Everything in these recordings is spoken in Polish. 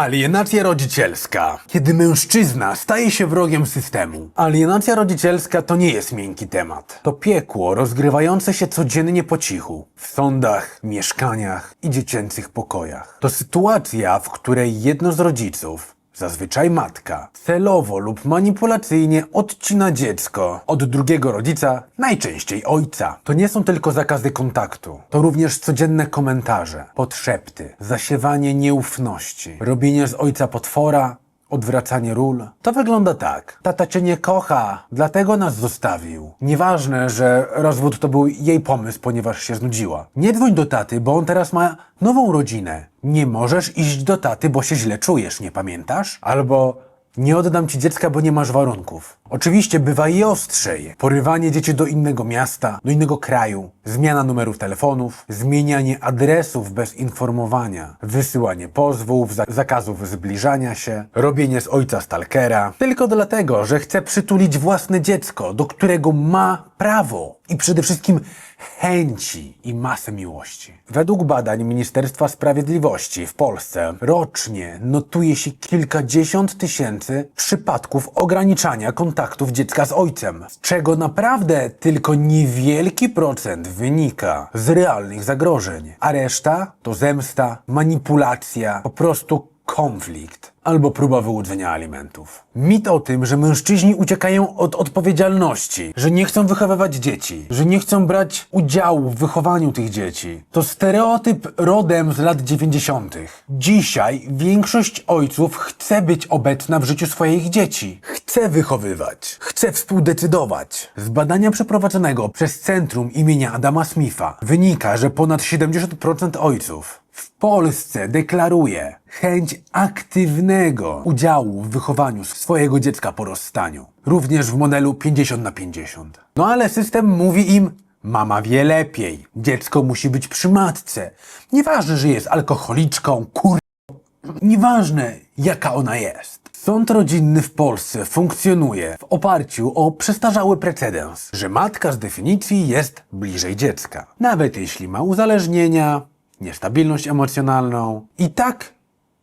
Alienacja rodzicielska. Kiedy mężczyzna staje się wrogiem systemu. Alienacja rodzicielska to nie jest miękki temat. To piekło rozgrywające się codziennie po cichu. W sądach, mieszkaniach i dziecięcych pokojach. To sytuacja, w której jedno z rodziców Zazwyczaj matka celowo lub manipulacyjnie odcina dziecko od drugiego rodzica, najczęściej ojca. To nie są tylko zakazy kontaktu, to również codzienne komentarze, podszepty, zasiewanie nieufności, robienie z ojca potwora, odwracanie ról. To wygląda tak. Tata cię nie kocha, dlatego nas zostawił. Nieważne, że rozwód to był jej pomysł, ponieważ się znudziła. Nie dzwoń do taty, bo on teraz ma nową rodzinę. Nie możesz iść do taty, bo się źle czujesz, nie pamiętasz? Albo nie oddam ci dziecka, bo nie masz warunków. Oczywiście bywa i ostrzej. Porywanie dzieci do innego miasta, do innego kraju, zmiana numerów telefonów, zmienianie adresów bez informowania, wysyłanie pozwów, za- zakazów zbliżania się, robienie z ojca stalkera, tylko dlatego, że chce przytulić własne dziecko, do którego ma prawo i przede wszystkim chęci i masę miłości. Według badań Ministerstwa Sprawiedliwości w Polsce rocznie notuje się kilkadziesiąt tysięcy przypadków ograniczania kontaktów dziecka z ojcem, z czego naprawdę tylko niewielki procent wynika z realnych zagrożeń, a reszta to zemsta, manipulacja, po prostu konflikt albo próba wyłudzenia alimentów. Mit o tym, że mężczyźni uciekają od odpowiedzialności, że nie chcą wychowywać dzieci, że nie chcą brać udziału w wychowaniu tych dzieci, to stereotyp rodem z lat 90. Dzisiaj większość ojców chce być obecna w życiu swoich dzieci, chce wychowywać, chce współdecydować. Z badania przeprowadzonego przez Centrum imienia Adama Smitha wynika, że ponad 70% ojców w Polsce deklaruje chęć aktywnego udziału w wychowaniu swojego dziecka po rozstaniu. Również w modelu 50 na 50. No ale system mówi im, mama wie lepiej, dziecko musi być przy matce. Nieważne, że jest alkoholiczką, kur... Nieważne, jaka ona jest. Sąd rodzinny w Polsce funkcjonuje w oparciu o przestarzały precedens, że matka z definicji jest bliżej dziecka. Nawet jeśli ma uzależnienia, niestabilność emocjonalną. I tak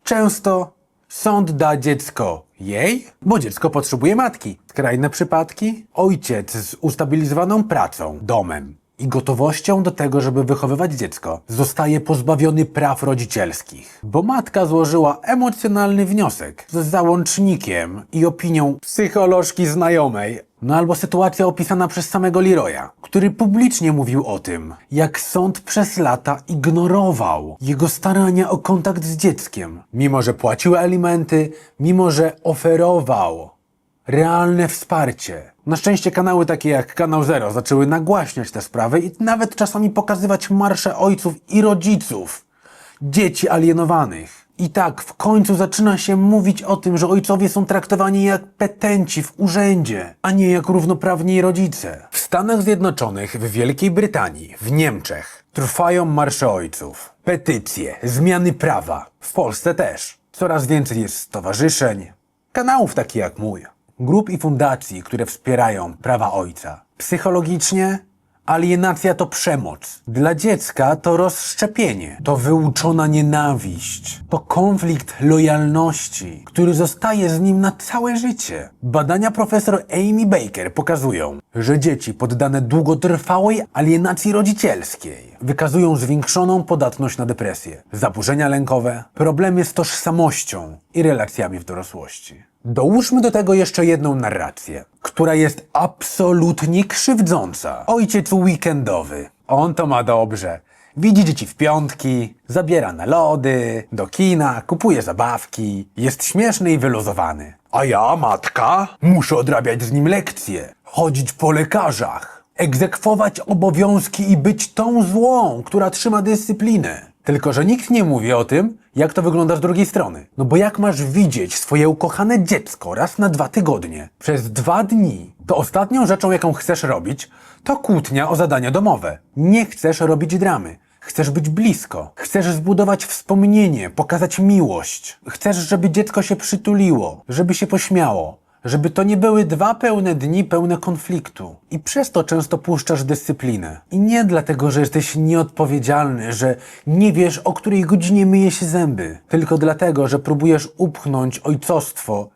często sąd da dziecko jej, bo dziecko potrzebuje matki. Skrajne przypadki? Ojciec z ustabilizowaną pracą, domem i gotowością do tego, żeby wychowywać dziecko, zostaje pozbawiony praw rodzicielskich, bo matka złożyła emocjonalny wniosek z załącznikiem i opinią psycholożki znajomej, no albo sytuacja opisana przez samego Leroya, który publicznie mówił o tym, jak sąd przez lata ignorował jego starania o kontakt z dzieckiem, mimo że płacił alimenty, mimo że oferował realne wsparcie. Na szczęście kanały takie jak Kanał Zero zaczęły nagłaśniać te sprawy i nawet czasami pokazywać marsze ojców i rodziców dzieci alienowanych. I tak w końcu zaczyna się mówić o tym, że ojcowie są traktowani jak petenci w urzędzie, a nie jak równoprawni rodzice. W Stanach Zjednoczonych, w Wielkiej Brytanii, w Niemczech trwają marsze ojców, petycje, zmiany prawa. W Polsce też. Coraz więcej jest stowarzyszeń, kanałów takich jak mój, grup i fundacji, które wspierają prawa ojca. Psychologicznie alienacja to przemoc. Dla dziecka to rozszczepienie, to wyuczona nienawiść, to konflikt lojalności, który zostaje z nim na całe życie. Badania profesor Amy Baker pokazują, że dzieci poddane długotrwałej alienacji rodzicielskiej wykazują zwiększoną podatność na depresję, zaburzenia lękowe, problemy z tożsamością i relacjami w dorosłości. Dołóżmy do tego jeszcze jedną narrację, która jest absolutnie krzywdząca. Ojciec weekendowy. On to ma dobrze. Widzi dzieci w piątki, zabiera na lody, do kina, kupuje zabawki, jest śmieszny i wyluzowany. A ja, matka, muszę odrabiać z nim lekcje, chodzić po lekarzach, egzekwować obowiązki i być tą złą, która trzyma dyscyplinę. Tylko, że nikt nie mówi o tym, jak to wygląda z drugiej strony. No bo jak masz widzieć swoje ukochane dziecko raz na dwa tygodnie, przez dwa dni, to ostatnią rzeczą, jaką chcesz robić, to kłótnia o zadania domowe. Nie chcesz robić dramy. Chcesz być blisko. Chcesz zbudować wspomnienie, pokazać miłość. Chcesz, żeby dziecko się przytuliło, żeby się pośmiało. Żeby to nie były dwa pełne dni pełne konfliktu. I przez to często puszczasz dyscyplinę. I nie dlatego, że jesteś nieodpowiedzialny, że nie wiesz, o której godzinie myje się zęby, tylko dlatego, że próbujesz upchnąć ojcostwo,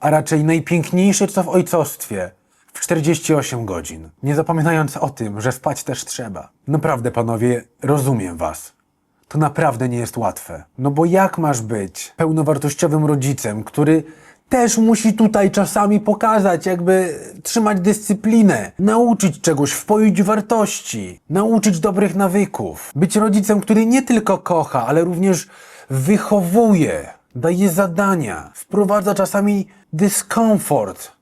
a raczej najpiękniejsze co w ojcostwie, w 48 godzin. Nie zapominając o tym, że spać też trzeba. Naprawdę, panowie, rozumiem was. To naprawdę nie jest łatwe. No bo jak masz być pełnowartościowym rodzicem, który też musi tutaj czasami pokazać, jakby trzymać dyscyplinę, nauczyć czegoś, wpoić wartości, nauczyć dobrych nawyków. Być rodzicem, który nie tylko kocha, ale również wychowuje, daje zadania, wprowadza czasami dyskomfort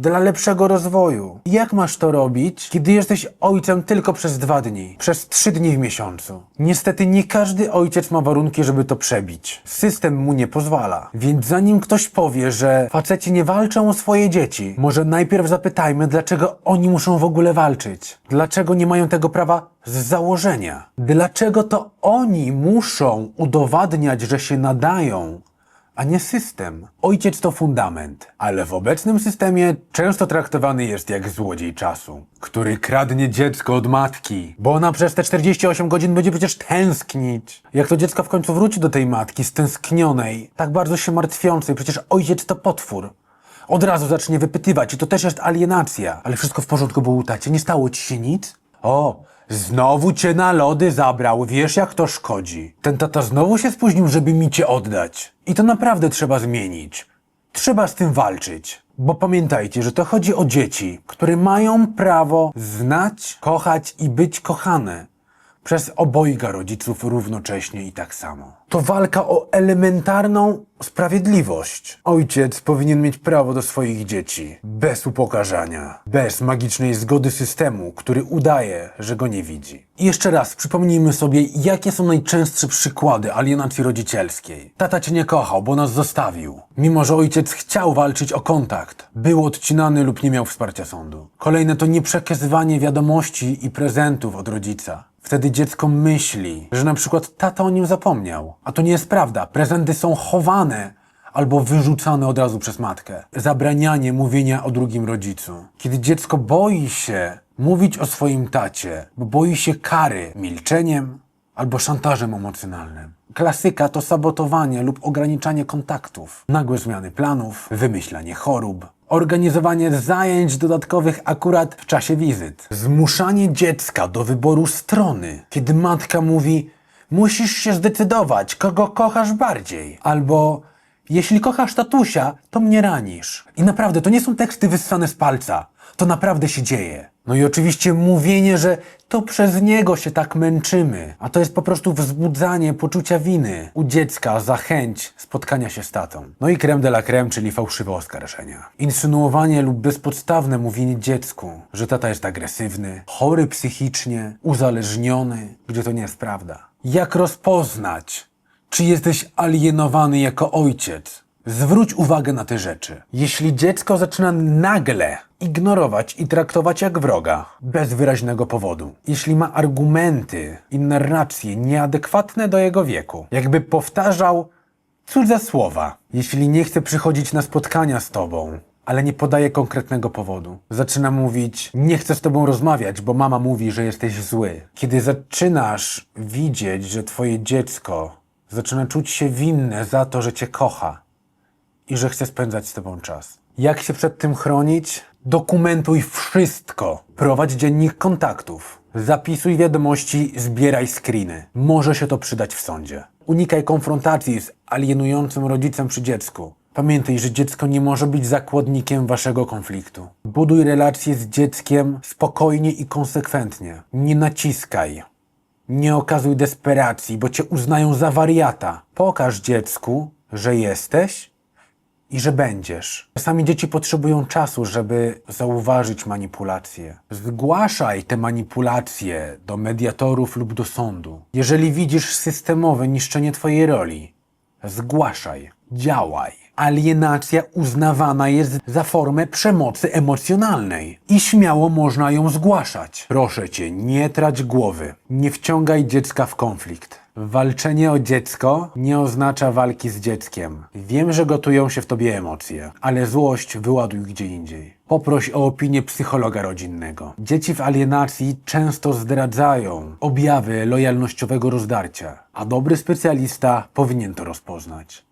dla lepszego rozwoju. Jak masz to robić, kiedy jesteś ojcem tylko przez dwa dni, przez trzy dni w miesiącu? Niestety nie każdy ojciec ma warunki, żeby to przebić. System mu nie pozwala. Więc zanim ktoś powie, że faceci nie walczą o swoje dzieci, może najpierw zapytajmy, dlaczego oni muszą w ogóle walczyć. Dlaczego nie mają tego prawa z założenia? Dlaczego to oni muszą udowadniać, że się nadają a nie system. Ojciec to fundament, ale w obecnym systemie często traktowany jest jak złodziej czasu, który kradnie dziecko od matki, bo ona przez te 48 godzin będzie przecież tęsknić. Jak to dziecko w końcu wróci do tej matki, stęsknionej, tak bardzo się martwiącej, przecież ojciec to potwór. Od razu zacznie wypytywać i to też jest alienacja. Ale wszystko w porządku było tacie, nie stało ci się nic? O, znowu cię na lody zabrał, wiesz jak to szkodzi. Ten tata znowu się spóźnił, żeby mi cię oddać. I to naprawdę trzeba zmienić. Trzeba z tym walczyć. Bo pamiętajcie, że to chodzi o dzieci, które mają prawo znać, kochać i być kochane przez obojga rodziców równocześnie i tak samo. To walka o elementarną sprawiedliwość. Ojciec powinien mieć prawo do swoich dzieci, bez upokarzania, bez magicznej zgody systemu, który udaje, że go nie widzi. I jeszcze raz przypomnijmy sobie, jakie są najczęstsze przykłady alienacji rodzicielskiej. Tata cię nie kochał, bo nas zostawił. Mimo, że ojciec chciał walczyć o kontakt, był odcinany lub nie miał wsparcia sądu. Kolejne to nieprzekazywanie wiadomości i prezentów od rodzica. Wtedy dziecko myśli, że na przykład tata o nim zapomniał. A to nie jest prawda. Prezenty są chowane albo wyrzucane od razu przez matkę. Zabranianie mówienia o drugim rodzicu. Kiedy dziecko boi się mówić o swoim tacie, bo boi się kary milczeniem albo szantażem emocjonalnym. Klasyka to sabotowanie lub ograniczanie kontaktów, nagłe zmiany planów, wymyślanie chorób, organizowanie zajęć dodatkowych akurat w czasie wizyt, zmuszanie dziecka do wyboru strony, kiedy matka mówi: Musisz się zdecydować, kogo kochasz bardziej, albo jeśli kochasz tatusia, to mnie ranisz. I naprawdę, to nie są teksty wyssane z palca. To naprawdę się dzieje. No i oczywiście mówienie, że to przez niego się tak męczymy, a to jest po prostu wzbudzanie poczucia winy u dziecka za chęć spotkania się z tatą. No i creme de la creme, czyli fałszywe oskarżenia. Insynuowanie lub bezpodstawne mówienie dziecku, że tata jest agresywny, chory psychicznie, uzależniony, gdzie to nie jest prawda. Jak rozpoznać, czy jesteś alienowany jako ojciec? Zwróć uwagę na te rzeczy. Jeśli dziecko zaczyna nagle ignorować i traktować jak wroga, bez wyraźnego powodu, jeśli ma argumenty i narracje nieadekwatne do jego wieku, jakby powtarzał cudze słowa, jeśli nie chce przychodzić na spotkania z tobą, ale nie podaje konkretnego powodu. Zaczyna mówić: Nie chcę z tobą rozmawiać, bo mama mówi, że jesteś zły. Kiedy zaczynasz widzieć, że twoje dziecko zaczyna czuć się winne za to, że cię kocha i że chce spędzać z tobą czas. Jak się przed tym chronić? Dokumentuj wszystko. Prowadź dziennik kontaktów. Zapisuj wiadomości, zbieraj screeny. Może się to przydać w sądzie. Unikaj konfrontacji z alienującym rodzicem przy dziecku. Pamiętaj, że dziecko nie może być zakładnikiem waszego konfliktu. Buduj relacje z dzieckiem spokojnie i konsekwentnie. Nie naciskaj. Nie okazuj desperacji, bo cię uznają za wariata. Pokaż dziecku, że jesteś i że będziesz. Czasami dzieci potrzebują czasu, żeby zauważyć manipulacje. Zgłaszaj te manipulacje do mediatorów lub do sądu. Jeżeli widzisz systemowe niszczenie Twojej roli, zgłaszaj, działaj. Alienacja uznawana jest za formę przemocy emocjonalnej i śmiało można ją zgłaszać. Proszę cię, nie trać głowy, nie wciągaj dziecka w konflikt. Walczenie o dziecko nie oznacza walki z dzieckiem. Wiem, że gotują się w tobie emocje, ale złość wyładuj gdzie indziej. Poproś o opinię psychologa rodzinnego. Dzieci w alienacji często zdradzają objawy lojalnościowego rozdarcia, a dobry specjalista powinien to rozpoznać.